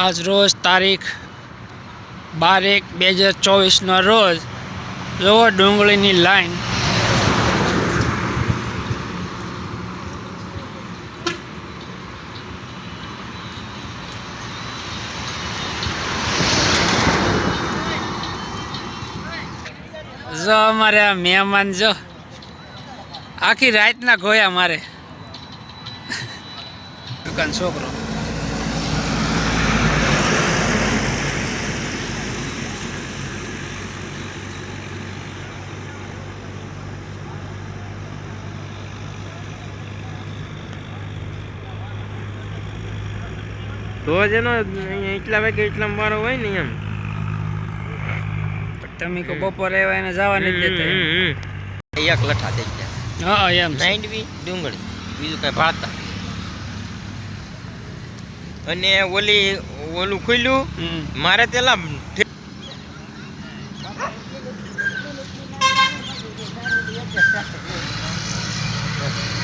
આજ રોજ તારીખ બાર એક બે હજાર ચોવીસના રોજ જુઓ ડુંગળીની લાઈન. જો અમારે આ મહેમાન જો, આખી રાતના ગોયા મારે. છોકરો. તો જ એનો એટલા વાગે એટલા મારો હોય ને એમ. તમે કો બપોરે આવ્યા એને જવા નથી દેતા એક લઠા થઈ હા એમ નાઈન્ડવી ડુંગળી. બીજું કઈ ભાળતા અને ઓલી ઓલું ખુલ્યું મારે તેલા Thank